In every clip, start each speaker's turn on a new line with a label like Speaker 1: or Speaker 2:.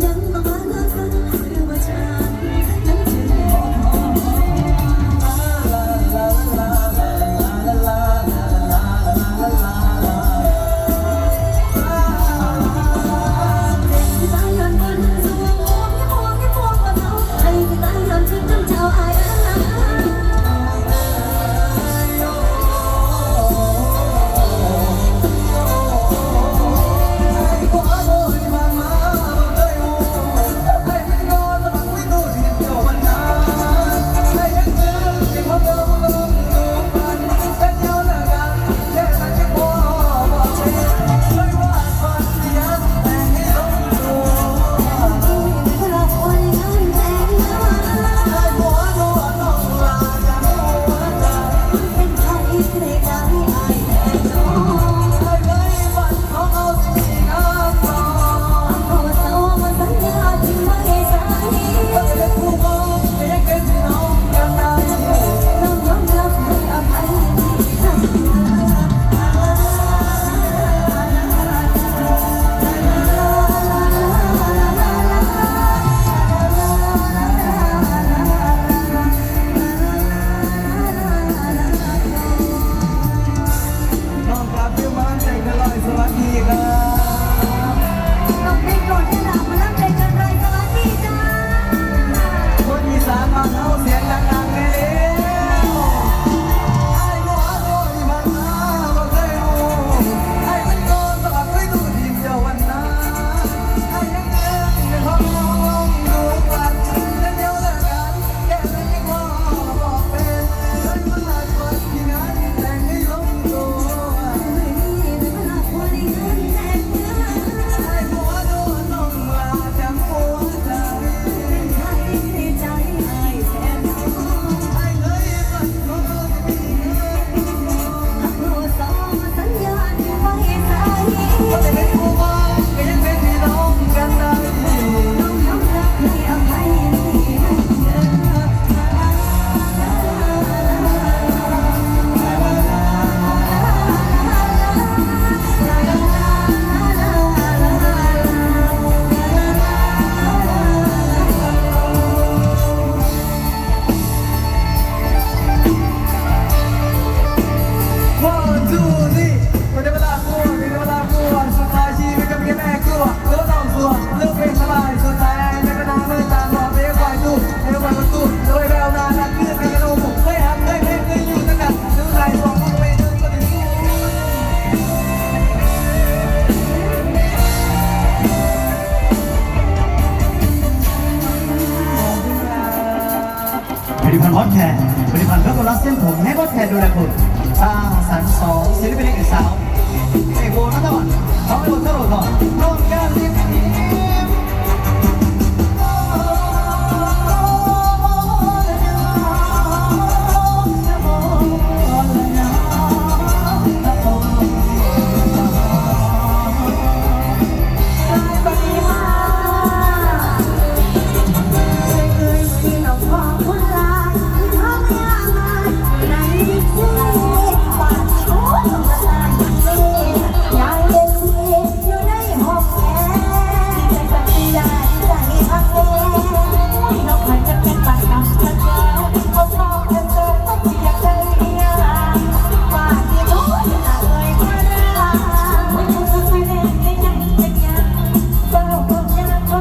Speaker 1: Kadang-kadang รัเส้นผมให้ว่าแทน
Speaker 2: ดูแลบุตรสร้างสรรค์สองศิลปินเอกสาวเอกโบนัทวัฒน์ทองบุญทโรดก่อนร่วมกานดี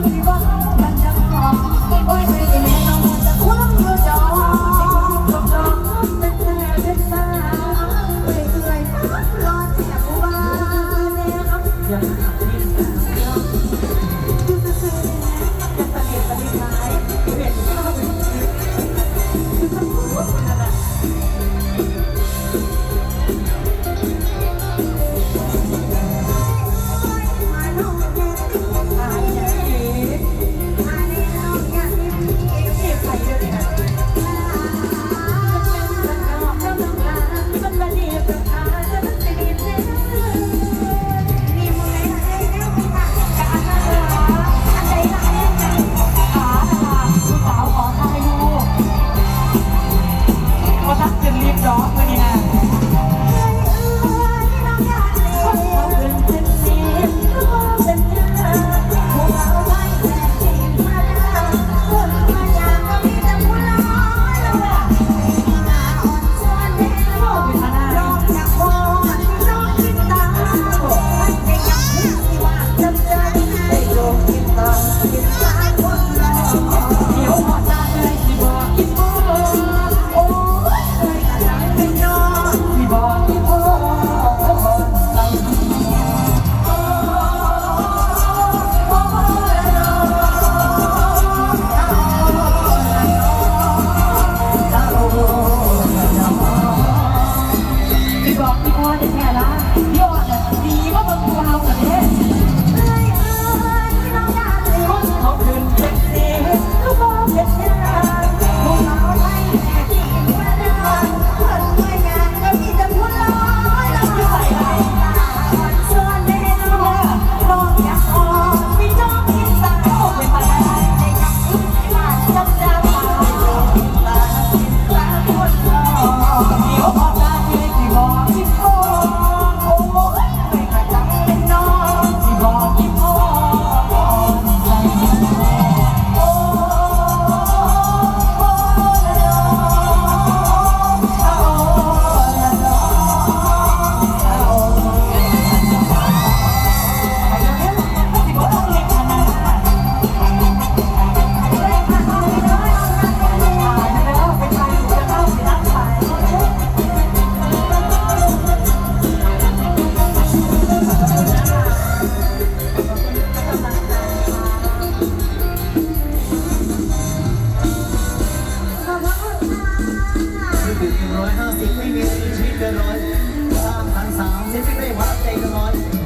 Speaker 3: Viva เกินร้อยทางสามเซ็นที่ไม่วัดใจกันร้
Speaker 1: อย